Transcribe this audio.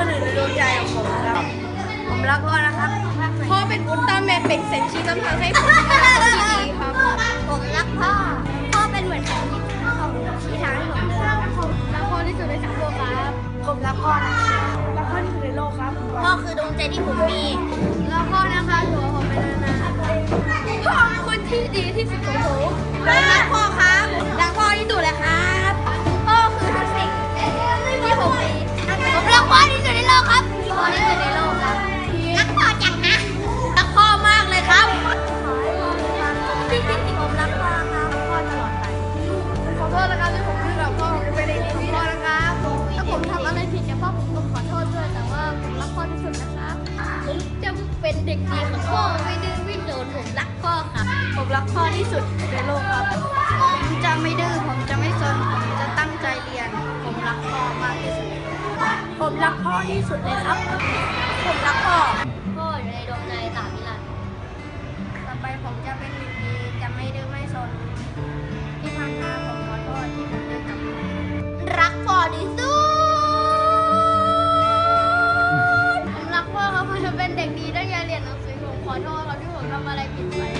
คนอื่นในดวงใจของผมครับ ผมรักพ่อนะครับพ่อเป็นอุลตร้าแมนเป็นเซนชีน้ำทาให้ผมได้รับที่ดีครับผมรักพ่อ พ่อเป็นเหมือนของที่ทางให้ผมเดินรัผมรักพ่อที่สุดในสังคมครับผมรักพ่อนะรักพ่อที่สุดในโลกครับพ่อคือดวงใจที่ผมมีรักพ่อนะคะหัวผมเป็นนานาพ่อเป็นคนที่ดีที่สุดของผมรักพ่อค่ะ เด็กดีของพ่อไม่ดื้อไม่โดนผมรักพ่อครับ ผมรักพ่อที่สุดในโลกครับ ผมจะไม่ดื้อผมจะไม่ซนผมจะตั้งใจเรียน ผมรักพ่อมากที่สุด ผมรักพ่อที่สุดเลยครับ ผมรักพ่อ พ่ออยู่ในดวงใจสามิลันต่อไปผมจะเป็นเด็กดี อะไรผิดไป